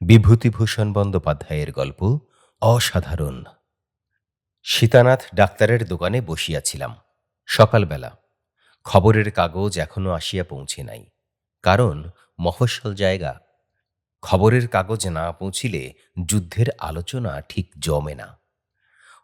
বিভূতিভূষণ বন্দ্যোপাধ্যায়ের গল্প অসাধারণ। সীতানাথ ডাক্তারের দোকানে বসিয়াছিলাম সকালবেলা। খবরের কাগজ এখনও আসিয়া পৌঁছে নাই, কারণ মফস্বল জায়গা। খবরের কাগজ না পৌঁছিলে যুদ্ধের আলোচনা ঠিক জমে না।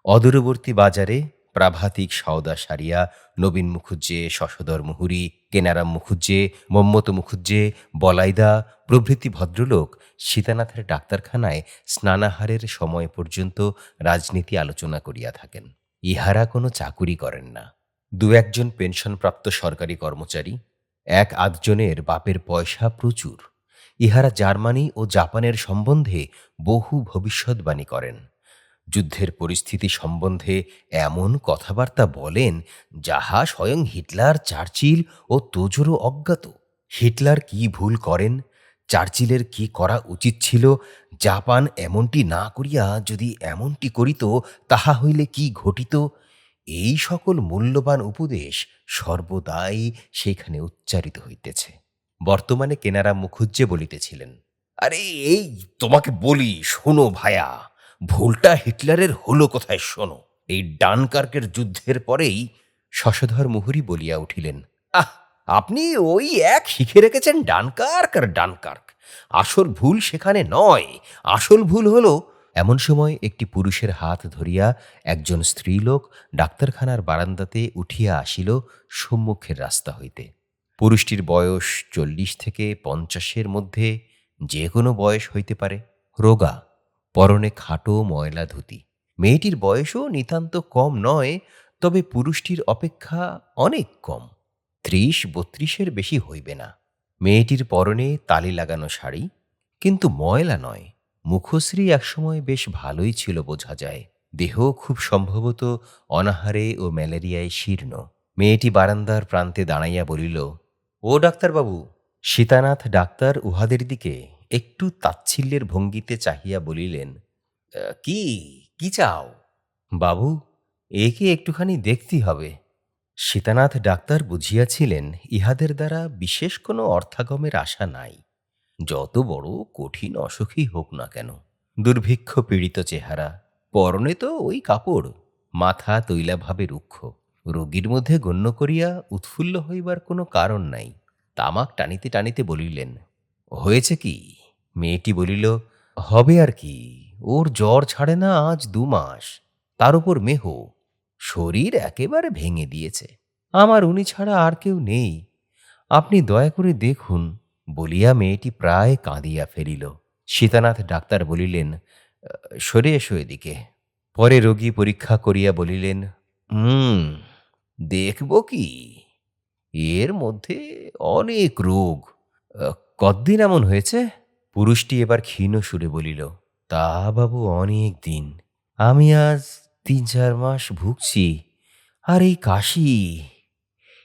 অদূরবর্তী বাজারে প্রাভাতিক সওদা সারিয়া নবীন মুখুজ্জে, শশধর মুহুরি কেনারাম মুখুজ্জে, মম্মত মুখুজ্জে, বলাইদা প্রভৃতি ভদ্রলোক সীতানাথের ডাক্তারখানায় স্নানাহারের সময় পর্যন্ত রাজনীতি আলোচনা করিয়া থাকেন। ইহারা কোনো চাকুরি করেন না। দু একজন পেনশনপ্রাপ্ত সরকারি কর্মচারী, এক আধজনের বাপের পয়সা প্রচুর। ইহারা জার্মানি ও জাপানের সম্বন্ধে বহু ভবিষ্যৎবাণী করেন। যুদ্ধের পরিস্থিতি সম্বন্ধে এমন কথাবার্তা বলেন, যাহা স্বয়ং হিটলার, চার্চিল ও তোজোরও অজ্ঞাত। হিটলার কি ভুল করেন? চার্চিলের কি করা উচিত ছিল? জাপান এমনটি না করিয়া যদি এমনটি করিত, তাহা হইলে কি ঘটিত? এই সকল মূল্যবান উপদেশ সর্বদাই সেখানে উচ্চারিত হইতেছে। বর্তমানে কেনারা মুখুজ্জে বলিতেছিলেন, আরে, এই তোমাকে বলি, শোনো ভায়া ভুলটা হিটলারের হলো কোথায় শোনো। এই ডানকার্কের যুদ্ধের পরেই শশধর মুহুরি বলিয়া উঠিলেন, আহ, আপনি ওই এক শিখে রেখেছেন ডানকার্ক আর ডানকার্ক। আসল ভুল সেখানে নয়। আসল ভুল হলো, এমন সময় একটি পুরুষের হাত ধরিয়া একজন স্ত্রীলোক ডাক্তারখানার বারান্দাতে উঠিয়া আসিল সম্মুখের রাস্তা হইতে। পুরুষটির বয়স চল্লিশ থেকে পঞ্চাশের মধ্যে যে কোনো বয়স হইতে পারে। রোগা পরনে খাটো ময়লা ধুতি। মেয়েটির বয়সও নিতান্ত কম নয়, তবে পুরুষটির অপেক্ষা অনেক কম। ত্রিশ বত্রিশের বেশি হইবে না। মেয়েটির পরনে তালি লাগানো শাড়ি, কিন্তু ময়লা নয়। মুখশ্রী একসময় বেশ ভালোই ছিল বোঝা যায়। দেহ খুব সম্ভবত অনাহারে ও ম্যালেরিয়ায় শীর্ণ। মেয়েটি বারান্দার প্রান্তে দাঁড়াইয়া বলিল, ও ডাক্তারবাবু, সীতানাথ ডাক্তার উহাদের দিকে একটু তাচ্ছিল্যের ভঙ্গিতে চাহিয়া বলিলেন কি কি চাও? বাবু, একে একটুখানি দেখতে হবে। সীতানাথ ডাক্তার বুঝিয়াছিলেন, ইহাদের দ্বারা বিশেষ কোনো অর্থাগমের আশা নাই। যত বড় কঠিন অসুখী হোক না কেন, দুর্ভিক্ষ পীড়িত চেহারা, পরনে তো ওই কাপড়, মাথা তৈলাভাবে রুক্ষ, রোগীর মধ্যে গণ্য করিয়া উৎফুল্ল হইবার কোনো কারণ নাই। তামাক টানিতে টানিতে বলিলেন, হয়েছে কি? মেয়েটি বলিল, হবে আর কি, ওর জ্বর ছাড়ে না আজ দু মাস, তার উপর মেহ, শরীর একেবারে ভেঙে দিয়েছে, আমার উনি ছাড়া আর কেউ নেই, আপনি দয়া করে দেখুন, বলিয়া মেয়েটি প্রায় কাঁদিয়া ফেলিল। সীতানাথ ডাক্তার বলিলেন, সরে এসো এদিকে। পরে রোগী পরীক্ষা করিয়া বলিলেন হুম দেখব কি, এর মধ্যে অনেক রোগ, কতদিন এমন হয়েছে? পুরুষটি এবার ক্ষীণ সুরে বলিল, তা বাবু অনেক দিন। আমি আজ তিন চার মাস ভুগছি। আর এই কাশি,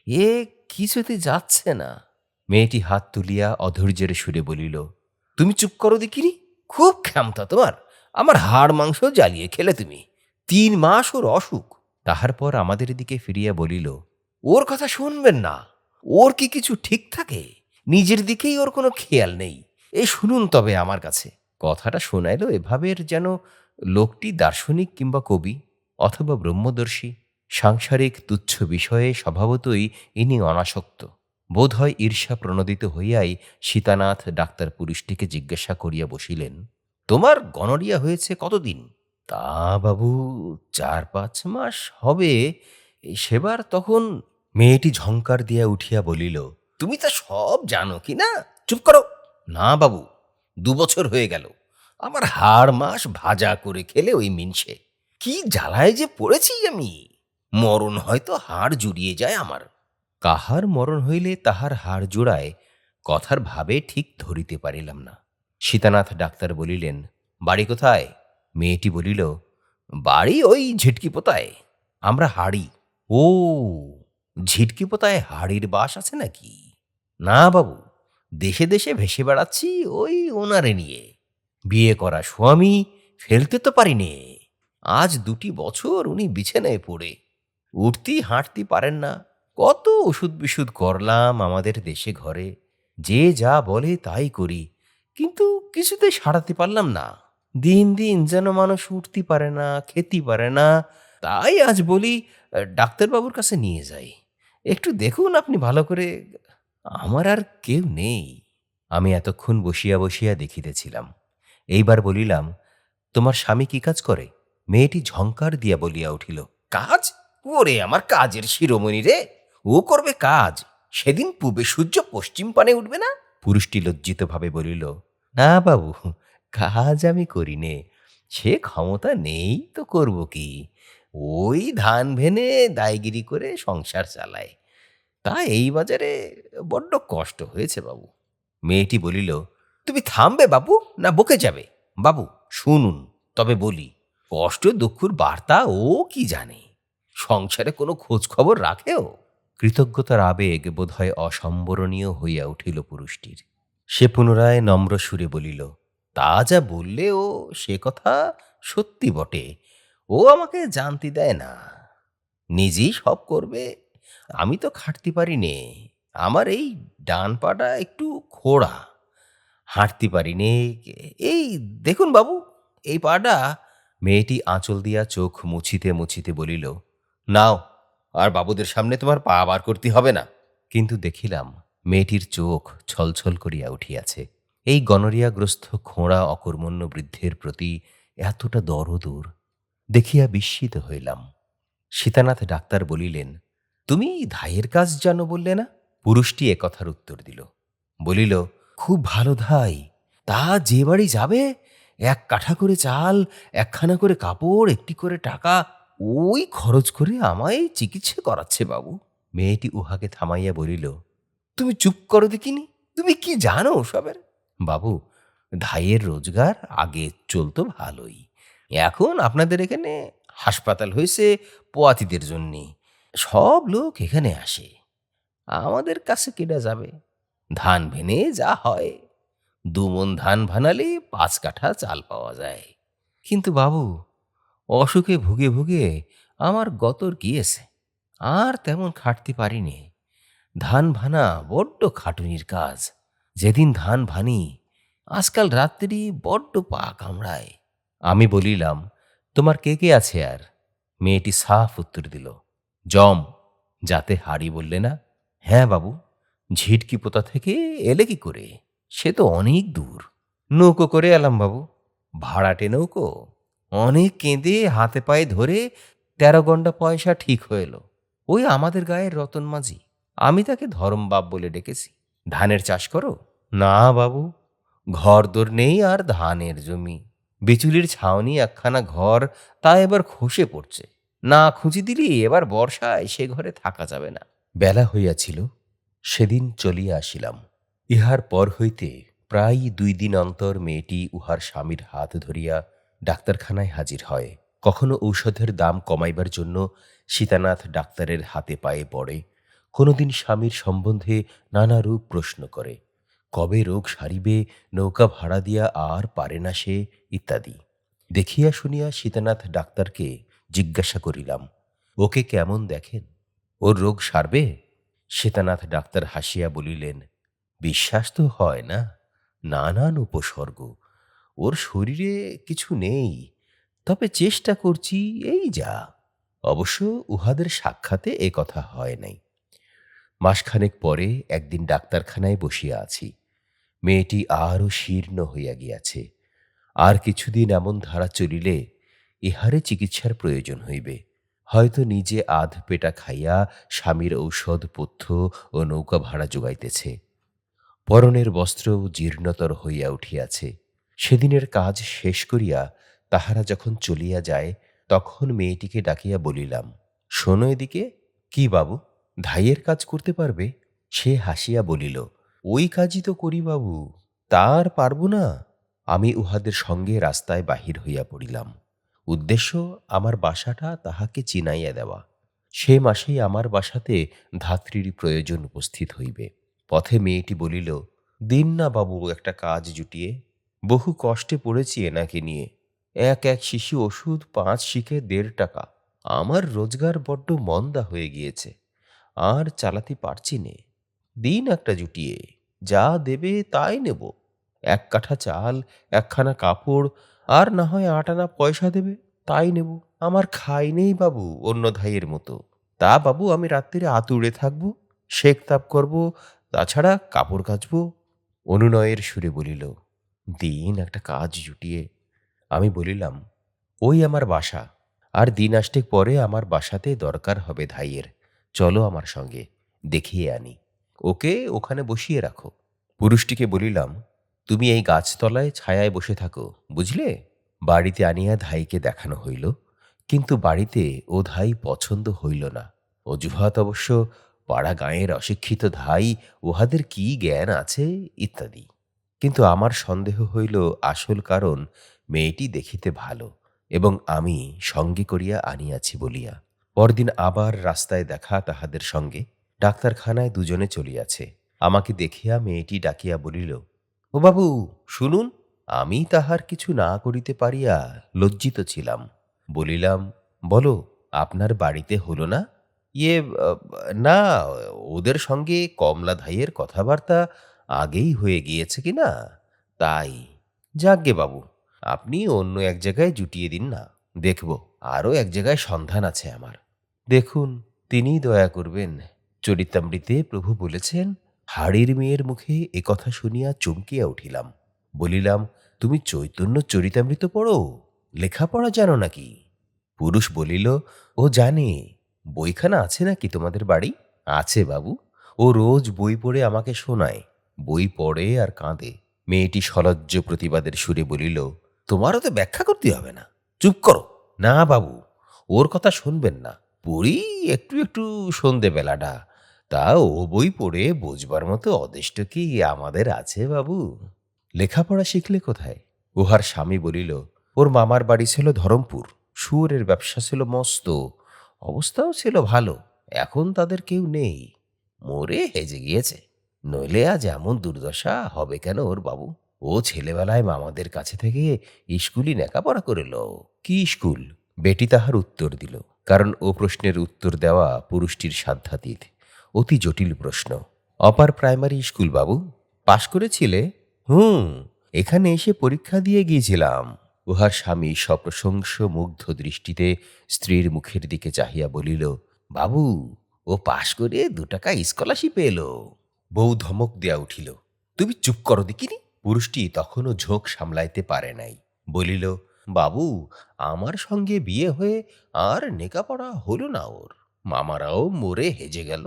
এ কিছুতে যাচ্ছে না। মেয়েটি হাত তুলিয়া অধৈর্যের সুরে বলিল, তুমি চুপ করো দেখিনি? খুব ক্ষমতা তোমার। আমার হাড় মাংস জ্বালিয়ে খেলে তুমি। তিন মাস ওর অসুখ। তাহার পর আমাদের দিকে ফিরিয়া বলিল, ওর কথা শুনবেন না। ওর কি কিছু ঠিক থাকে? নিজের দিকেই ওর কোনো খেয়াল নেই। এই শুনুন তবে আমার কাছে। কথাটা শোনাইল এভাবের যেন লোকটি দার্শনিক কিংবা কবি অথবা ব্রহ্মদর্শী, সাংসারিক তুচ্ছ বিষয়ে স্বভাবতই ইনি অনাসক্ত। বোধহয় ঈর্ষা প্রণোদিত হইয়াই সীতানাথ ডাক্তার পুরুষটিকে জিজ্ঞাসা করিয়া বসিলেন, তোমার গনরিয়া হয়েছে কতদিন? তা বাবু চার পাঁচ মাস হবে। সেবার তখন মেয়েটি ঝংকার দিয়া উঠিয়া বলিল, তুমি তা সব জানো কি না? চুপ করো। না বাবু, দু বছর হয়ে গেল। আমার হাড় মাস ভাজা করে খেলে ওই মিনসে কি জ্বালায় যে পড়েছি আমি। মরণ হয়তো হাড় জুড়িয়ে যায় আমার। কাহার মরণ হইলে তাহার হাড় জোড়ায়, কথার ভাবে ঠিক ধরিতে পারিলাম না। সীতানাথ ডাক্তার বলিলেন, বাড়ি কোথায়? মেয়েটি বলিল, বাড়ি ওই ঝিটকি পোতায় আমরা হাড়ি। ও ঝিটকি পোতায় হাড়ির বাস আছে নাকি? না বাবু দেশে দেশে ভেসে বেড়াচ্ছি ওই ওনারে নিয়ে। বিয়ে করা স্বামী ফেলতে তো পারিনে। আজ দুটি বছর উনি বিছানায় পড়ে। উঠতি হাঁটতে পারেন না। কত ওষুধ বিশুধ করলাম আমাদের দেশে ঘরে। যে যা বলে তাই করি। কিন্তু কিছুতেই সারাতে পারলাম না। দিন দিন যেন মানুষ উঠতে পারে না, খেতে পারে না। তাই আজ বলি, ডাক্তারবাবুর কাছে নিয়ে যাই। একটু দেখুন আপনি ভালো করে আমার আর কেউ নেই। আমি এতক্ষণ বসিয়া বসিয়া দেখিতেছিলাম। এইবার বলিলাম, তোমার স্বামী কি কাজ করে? মেয়েটি ঝংকার দিয়া বলিয়া উঠিল, কাজ? ওরে, আমার কাজের শিরোমণি রে! ও করবে কাজ। সেদিন পূবে সূর্য পশ্চিম পানে উঠবে না? পুরুষটি লজ্জিতভাবে বলিল, না বাবু, কাজ আমি করি নে। সে ক্ষমতা নেই তো করব কি? ওই ধান ভেনে দায়গিরি করে সংসার চালায়। তা এই বাজারে বড্ড কষ্ট হয়েছে, বাবু। মেয়েটি বলিল, তুমি থামবে, বাবু, না বকে যাবে? বাবু, শুনুন, তবে বলি, কষ্ট, দুঃখুর বার্তা ও কি জানে? সংসারে কোনো খোঁজ খবর রাখেও? কৃতজ্ঞতার আবেগ বোধহয় অসম্বরণীয় হইয়া উঠিল পুরুষটির। সে পুনরায় নম্র সুরে বলিল, তা যা বললে ও সে কথা সত্যি বটে। ও আমাকে জানতে দেয় না। নিজেই সব করবে আমি তো খাটতে পারি নে আমার এই ডান পাটা একটু খোড়া। হাঁটতে পারি নে এই দেখুন বাবু, এই পাটা মেয়েটি আঁচল দিয়া চোখ মুছিতে মুছিতে বলিল, নাও, আর বাবুদের সামনে তোমার পা বার করতে হবে না। কিন্তু দেখিলাম মেয়েটির চোখ ছলছল করিয়া উঠিয়াছে। এই গনরিয়াগ্রস্ত খোঁড়া অকর্মণ্য বৃদ্ধের প্রতি এতটা দরদূর দেখিয়া বিস্মিত হইলাম। সীতানাথ ডাক্তার বলিলেন তুমি ধাইয়ের কাজ জানো বললে না? পুরুষটি একথার উত্তর দিল, বলিল, খুব ভালো ধাই, তা যে বাড়ি যাবে? এক কাঠা করে চাল, একখানা করে কাপড়, একটি করে টাকা, ওই খরচ করে আমায় চিকিৎসা করাচ্ছে বাবু। মেয়েটি উহাকে থামাইয়া বলিল, তুমি চুপ করো দেখিনি? তুমি কি জানো সবের বাবু, ধাইয়ের রোজগার আগে চলতো ভালোই, এখন আপনাদের এখানে হাসপাতাল হয়েছে পোয়াতিদের জন্যে। সব লোক এখানে আসে। আমাদের কাছে কেডা যাবে? ধান ভেনে যা হয়। দুমন ধান ভানালে পাঁচ কাঠা চাল পাওয়া যায়। কিন্তু বাবু, অসুখে ভুগে ভুগে আমার গতর গিয়েছে আর তেমন খাটতে পারিনি। ধান ভানা বড্ড খাটুনির কাজ। যেদিন ধান ভানি, আজকাল রাত্রি বড্ড পা কামড়ায়। আমি বলিলাম, তোমার কে কে আছে আর? মেয়েটি সাফ উত্তর দিল জম, যাতে হাড়ি বললে না হ্যাঁ বাবু, ঝিটকি পোতা থেকে এলে কি করে? সে তো অনেক দূর। নৌকো করে এলাম বাবু, ভাড়াটে নৌকো, অনেক কেঁদে হাতে পায়ে ধরে তেরো ঘণ্টা পয়সা ঠিক হয়ে এলো। ওই আমাদের গায়ের রতন মাঝি, আমি তাকে ধরমবাব বলে ডেকেছি। ধানের চাষ করো? না বাবু, ঘর দোর নেই আর ধানের জমি। বিচুলির ছাউনি একখানা ঘর, তা এবার খসে পড়ছে। না খুঁজি দিলি, এবার বর্ষায় সে ঘরে থাকা যাবে না। বেলা হইয়াছিল, সেদিন চলিয়া আসিলাম। ইহার পর হইতে প্রায় দুই দিন অন্তর মেয়েটি উহার স্বামীর হাত ধরিয়া ডাক্তারখানায় হাজির হয়। কখনো ঔষধের দাম কমাইবার জন্য সীতানাথ ডাক্তারের হাতে পায়ে পড়ে। কোনোদিন স্বামীর সম্বন্ধে নানারূপ প্রশ্ন করে, কবে রোগ সারিবে, নৌকা ভাড়া দিয়া আর পারে না সে, ইত্যাদি। দেখিয়া শুনিয়া সীতানাথ ডাক্তারকে জিজ্ঞাসা করিলাম, ওকে কেমন দেখেন? ওর রোগ সারবে? শ্বেতানাথ ডাক্তার হাসিয়া বলিলেন, বিশ্বাস তো হয় না, নানান উপসর্গ। ওর শরীরে কিছু নেই, তবে চেষ্টা করছি, এই যা। অবশ্য উহাদের সাক্ষাতে এ কথা হয় নাই। মাসখানেক পরে একদিন ডাক্তারখানায় বসিয়া আছি। মেয়েটি আরও শীর্ণ হইয়া গিয়াছে। আর কিছুদিন এমন ধারা চলিলে ইহারে চিকিৎসার প্রয়োজন হইবে। হয়তো নিজে আধ পেটা খাইয়া স্বামীর ঔষধ পথ্য ও নৌকা ভাড়া যোগাইতেছে। পরনের বস্ত্রও জীর্ণতর হইয়া উঠিয়াছে। সেদিনের কাজ শেষ করিয়া তাহারা যখন চলিয়া যায়, তখন মেয়েটিকে ডাকিয়া বলিলাম, শোনো এদিকে, কি বাবু, ধাইয়ের কাজ করতে পারবে? সে হাসিয়া বলিল, ওই কাজই তো করি বাবু তার পারব না। আমি উহাদের সঙ্গে রাস্তায় বাহির হইয়া পড়িলাম। উদ্দেশ্য আমার বাসাটা তাহাকে চিনাইয়া দেওয়া। সে মাসেই আমার বাসাতে ধাত্রীর প্রয়োজন উপস্থিত হইবে। পথে মেয়েটি বলিল, দিন না বাবু, একটা কাজ জুটিয়ে। বহু কষ্টে পড়েছি এনাকে নিয়ে। এক এক শিশি ওষুধ, পাঁচ শিখে দেড় টাকা। আমার রোজগার বড্ড মন্দা হয়ে গিয়েছে। আর চালাতে পারছি নে। দিন একটা জুটিয়ে। যা দেবে তাই নেব। এক কাঠা চাল, একখানা কাপড় আর না হয় আট আনা পয়সা দেবে, তাই নেব। আমার খাই নেই বাবু, অন্য ধাইয়ের মতো। তা বাবু, আমি রাত্রিরে আতুড়ে থাকব, শেক তাপ করব, তাছাড়া কাপড় কাচবো। অনুনয়ের সুরে বলিল, দিন একটা কাজ জুটিয়ে। আমি বলিলাম, ওই আমার বাসা, আর দিন আষ্টেক পরে আমার বাসাতে দরকার হবে ধাইয়ের। চলো আমার সঙ্গে, দেখিয়ে আনি। ওকে ওখানে বসিয়ে রাখো। পুরুষটিকে বলিলাম তুমি এই গাছতলায় ছায়ায় বসে থাকো, বুঝলে? বাড়িতে আনিয়া ধাইকে দেখানো হইল, কিন্তু বাড়িতে ও ধাই পছন্দ হইল না। অজুহাত অবশ্য পাড়া গাঁয়ের অশিক্ষিত ধাই উহাদের কি জ্ঞান আছে, ইত্যাদি। কিন্তু আমার সন্দেহ হইল আসল কারণ মেয়েটি দেখিতে ভালো, এবং আমি সঙ্গে করিয়া আনিয়াছি বলিয়া। পরদিন আবার রাস্তায় দেখা তাহাদের সঙ্গে। ডাক্তারখানায় দুজনে চলিয়াছে। আমাকে দেখিয়া মেয়েটি ডাকিয়া বলিল ও বাবু, শুনুন, আমি তাহার কিছু না করিতে পারিয়া লজ্জিত ছিলাম। বলিলাম, বলো, আপনার বাড়িতে হলো না? ইয়ে না, ওদের সঙ্গে কমলা ধাইয়ের কথাবার্তা আগেই হয়ে গিয়েছে কি না? তাই। যাকগে বাবু, আপনি অন্য এক জায়গায় জুটিয়ে দিন না। দেখব, আরও এক জায়গায় সন্ধান আছে আমার। দেখুন তিনি দয়া করবেন। চরিতামৃতে প্রভু বলেছেন হাড়ির মেয়ের মুখে এ কথা শুনিয়া চমকিয়া উঠিলাম। বলিলাম, তুমি চৈতন্য চরিতামৃত পড়ো? লেখাপড়া জানো নাকি? পুরুষ বলিল, ও জানে। বইখানা আছে নাকি তোমাদের বাড়ি? আছে বাবু। ও রোজ বই পড়ে আমাকে শোনায়। বই পড়ে আর কাঁদে। মেয়েটি সলজ্জ প্রতিবাদের সুরে বলিল, তোমারও তো ব্যাখ্যা করতে হবে না। চুপ করো। না বাবু, ওর কথা শুনবেন না। পড়ি একটু একটু সন্ধে বেলাটা তা ও বই পড়ে বুঝবার মতো অদেষ্ট কি আমাদের আছে, বাবু? লেখাপড়া শিখলে কোথায়? উহার স্বামী বলিল, ওর মামার বাড়ি ছিল ধরমপুর, শুয়োরের ব্যবসা ছিল মস্ত, অবস্থাও ছিল ভালো, এখন তাদের কেউ নেই। মরে হেজে গিয়েছে, নইলে আজ এমন দুর্দশা হবে কেন ওর বাবু? ও ছেলেবেলায় মামাদের কাছে থেকে স্কুলই লেখাপড়া করিল কি স্কুল বেটি তাহার উত্তর দিল, কারণ ও প্রশ্নের উত্তর দেওয়া পুরুষটির সাধ্যাতীত। অতি জটিল প্রশ্ন। অপার প্রাইমারি স্কুল বাবু, পাশ করেছিলে? হুম, এখানে এসে পরীক্ষা দিয়ে গিয়েছিলাম। উহার স্বামী সপ্রশংস মুগ্ধ দৃষ্টিতে স্ত্রীর মুখের দিকে চাহিয়া বলিল, বাবু, ও পাশ করে দু টাকা স্কলারশিপ এলো। বউ ধমক দেয়া উঠিল, তুমি চুপ করো দেখিনি? পুরুষটি তখনও ঝোঁক সামলাইতে পারে নাই। বলিল, বাবু, আমার সঙ্গে বিয়ে হয়ে আর নেকাপড়া হলো না ওর। মামারাও মরে হেজে গেল।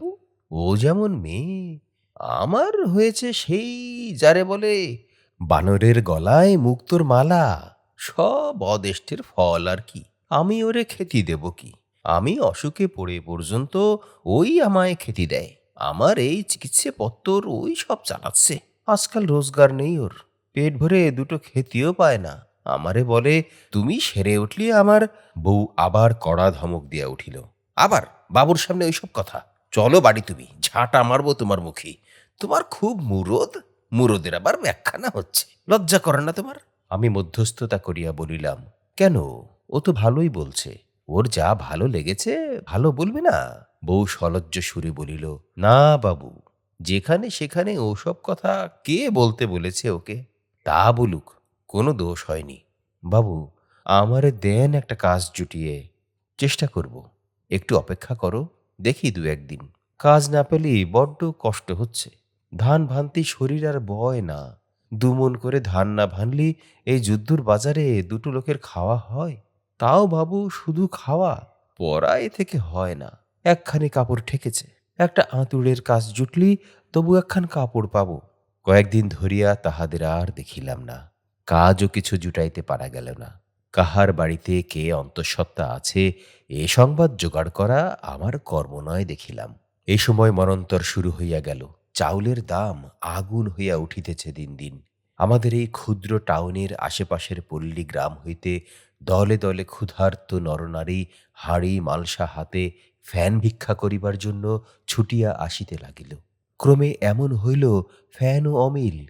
ও যেমন মেয়ে, আমার হয়েছে সেই যারে বলে বানরের গলায় মুক্তোর মালা, সব অদেষ্টের ফল আর কি। আমি ওরে খেতি দেব কি? আমি অসুখে পড়ে পর্যন্ত ওই আমায় খেতি দেয়। আমার এই চিকিৎসে পত্তর ওই সব চালাচ্ছে। আজকাল রোজগার নেই ওর। পেট ভরে দুটো খেতিও পায় না। আমারে বলে, তুমি সেরে উঠলি আমার বউ আবার কড়া ধমক দিয়া উঠিল। আবার বাবুর সামনে ওইসব কথা। চলো বাড়ি তুমি, ঝাঁটা মারবো তোমার মুখে। তোমার খুব মুরদ, মুরদের আবার ব্যাখ্যানা হচ্ছে। লজ্জা করে না তোমার? আমি মধ্যস্থতা করিয়া বলিলাম, কেন? ও তো ভালোই বলছে। ওর যা ভালো লেগেছে, ভালো বলবে না? বউ সলজ্জ সুরে বলিল, না বাবু, যেখানে সেখানে ওসব কথা কে বলতে বলেছে ওকে? তা বলুক, কোনো দোষ হয়নি। বাবু, আমারে দেন একটা কাজ জুটিয়ে, চেষ্টা করব। একটু অপেক্ষা করো। দেখি দু একদিন। কাজ না পেলেই বড্ড কষ্ট হচ্ছে। ধান ভানতি শরীর আর বয় না। দুমন করে ধান না ভানলি এই যুদ্ধর বাজারে দুটো লোকের খাওয়া হয়। তাও বাবু শুধু খাওয়া, পড়াই থেকে হয় না। একখানি কাপড় ঠেকেছে, একটা আঁতুড়ের কাজ জুটলি, তবু একখান কাপড় পাবো। কয়েকদিন ধরিয়া তাহাদের আর দেখিলাম না। কাজও কিছু জুটাইতে পারা গেল না। কাহার বাড়িতে কে অন্তঃসত্ত্বা আছে, এ সংবাদ জোগাড় করা আমার কর্ম নয় দেখিলাম। এ সময় মরন্তর শুরু হইয়া গেল। চাউলের দাম আগুন হইয়া উঠিতেছে দিন দিন। আমাদের এই ক্ষুদ্র টাউনের আশেপাশের পল্লী গ্রাম হইতে দলে দলে ক্ষুধার্ত নরনারী হাড়ি মালসা হাতে ফ্যান ভিক্ষা করিবার জন্য ছুটিয়া আসিতে লাগিল। ক্রমে এমন হইল ফ্যান ও অমিল।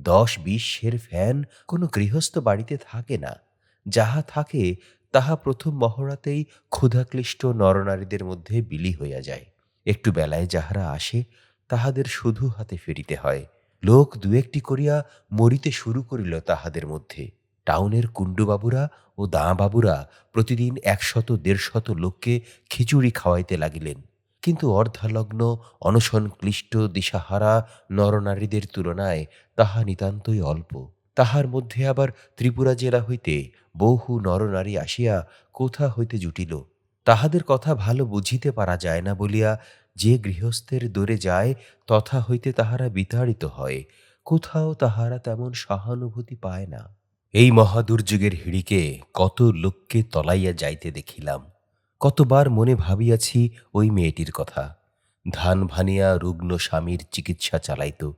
দশ বিশ সের ফ্যান কোনো গৃহস্থ বাড়িতে থাকে না। যাহা থাকে, তাহা প্রথম মহড়াতেই ক্ষুধাক্লিষ্ট নরনারীদের মধ্যে বিলি হইয়া যায়। একটু বেলায় যাহারা আসে, তাহাদের শুধু হাতে ফিরিতে হয়। লোক দু একটি করিয়া মরিতে শুরু করিল তাহাদের মধ্যে। টাউনের কুণ্ডুবাবুরা ও দাঁবাবুরা প্রতিদিন একশত, দেড়শত লোককে খিচুড়ি খাওয়াইতে লাগিলেন। কিন্তু অর্ধালগ্ন অনশন ক্লিষ্ট দিশাহারা নরনারীদের তুলনায় তাহা নিতান্তই অল্প। তাহার মধ্যে আবার ত্রিপুরা জেলা হইতে বহু নরনারী আসিয়া কোথা হইতে জুটিল? তাহাদের কথা ভালো বুঝিতে পারা যায় না বলিয়া যে গৃহস্থের দোরে যায়, তথা হইতে তাহারা বিতাড়িত হয়। কোথাও তাহারা তেমন সহানুভূতি পায় না। এই মহাদুর্যোগের হিড়িকে কত লোককে তলাইয়া যাইতে দেখিলাম। কতবার মনে ভাবিয়াছি ওই মেয়েটির কথা। ধান ভানিয়া রুগ্ন স্বামীর চিকিৎসা চালাইত।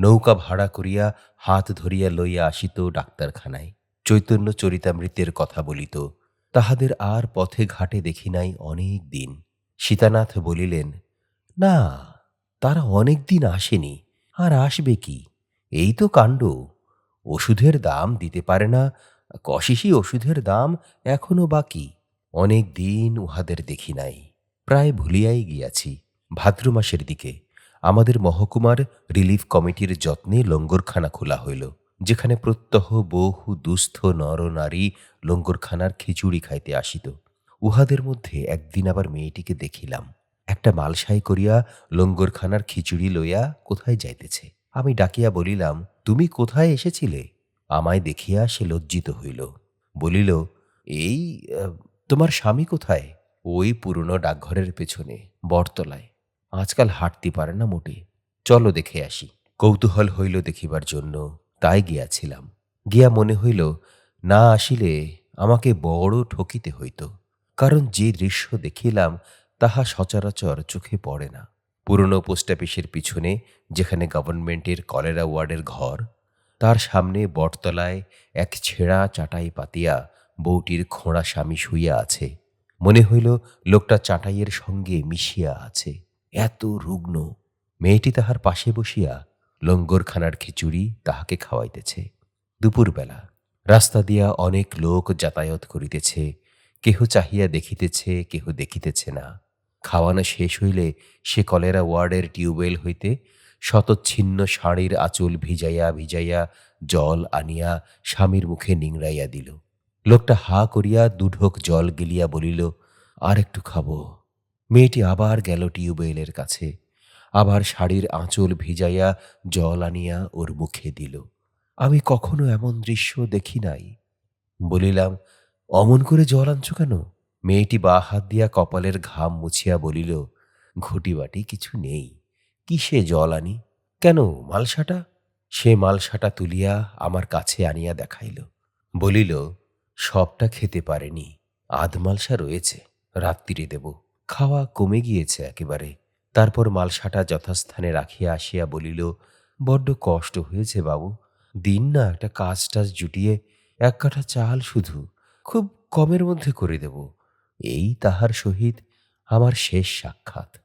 নৌকা ভাড়া করিয়া হাত ধরিয়া লইয়া আসিত ডাক্তারখানায়। চৈতন্য চরিতামৃতের কথা বলিত, তাহাদের আর পথে ঘাটে দেখি নাই অনেক দিন। সীতানাথ বলিলেন, না, তারা অনেক দিন আসেনি, আর আসবে কি? এই তো কাণ্ড। ওষুধের দাম দিতে পারে না কশিসি ওষুধের দাম এখনও বাকি। অনেক দিন উহাদের দেখি নাই। প্রায় ভুলিয়াই গিয়াছি ভাদ্র মাসের দিকে। আমাদের মহকুমার রিলিফ কমিটির যত্নে লঙ্গরখানা খোলা হইল, যেখানে প্রত্যহ বহু দুস্থ নর নারী লঙ্গরখানার খিচুড়ি খাইতে আসিত। উহাদের মধ্যে একদিন আবার মেয়েটিকে দেখিলাম। একটা মালসাই করিয়া লঙ্গরখানার খিচুড়ি লইয়া কোথায় যাইতেছে? আমি ডাকিয়া বলিলাম, তুমি কোথায় এসেছিলে? আমায় দেখিয়া সে লজ্জিত হইল। বলিল, এই তোমার স্বামী কোথায়? ওই পুরনো ডাকঘরের পেছনে, বটতলায়। আজকাল হাঁটতে পারে না মোটে। চলো দেখে আসি। কৌতূহল হইল দেখিবার জন্য, তাই গিয়াছিলাম। গিয়া মনে হইল, না আসিলে আমাকে বড় ঠকিতে হইত। কারণ যে দৃশ্য দেখিলাম, তাহা সচরাচর চোখে পড়ে না। পুরনো পোস্ট অফিসের পিছনে, যেখানে গভর্নমেন্টের কলেরা ওয়ার্ডের ঘর, তার সামনে বটতলায় এক ছেঁড়া চাটাই পাতিয়া বউটির খোঁড়া স্বামী শুইয়া আছে। মনে হইল, লোকটা চাটাইয়ের সঙ্গে মিশিয়া আছে। এত রুগ্ন। মেয়েটি তাহার পাশে বসিয়া লঙ্গরখানার খিচুড়ি তাহাকে খাওয়াইতেছে। দুপুরবেলা রাস্তা দিয়া অনেক লোক যাতায়াত করিতেছে, কেহ চাহিয়া দেখিতেছে, কেহ দেখিতেছে না। খাওয়ানো শেষ হইলে সে কলেরা ওয়ার্ডের টিউবওয়েল হইতে শতচ্ছিন্ন শাড়ির আঁচল ভিজাইয়া ভিজাইয়া জল আনিয়া স্বামীর মুখে নিংড়াইয়া দিল। লোকটা হা করিয়া দুঢোক জল গিলিয়া বলিল, আর একটু খাব। মেয়েটি আবার গেল টিউবওয়েলের কাছে। আবার শাড়ির আঁচল ভিজাইয়া জল আনিয়া ওর মুখে দিল। আমি কখনো এমন দৃশ্য দেখি নাই। বলিলাম, অমন করে জল আনছো কেন? মেয়েটি বা হাত দিয়া কপালের ঘাম মুছিয়া বলিল ঘটি বাটি কিছু নেই। কিসে জল আনি? কেন মালসাটা? সে মালসাটা তুলিয়া আমার কাছে আনিয়া দেখাইল। বলিল, সবটা খেতে পারেনি। আধ মালসা রয়েছে রাত্রিরে দেব। খাওয়া কমে গিয়েছে একেবারে। তারপর মালসাটা যথাস্থানে রাখিয়া আসিয়া বলিল, বড্ড কষ্ট হয়েছে বাবু। দিন না একটা কাজ টাজ জুটিয়ে এক কাঠা চাল শুধু খুব কমের মধ্যে করে দেব। এই তাহার সহিত আমার শেষ সাক্ষাৎ।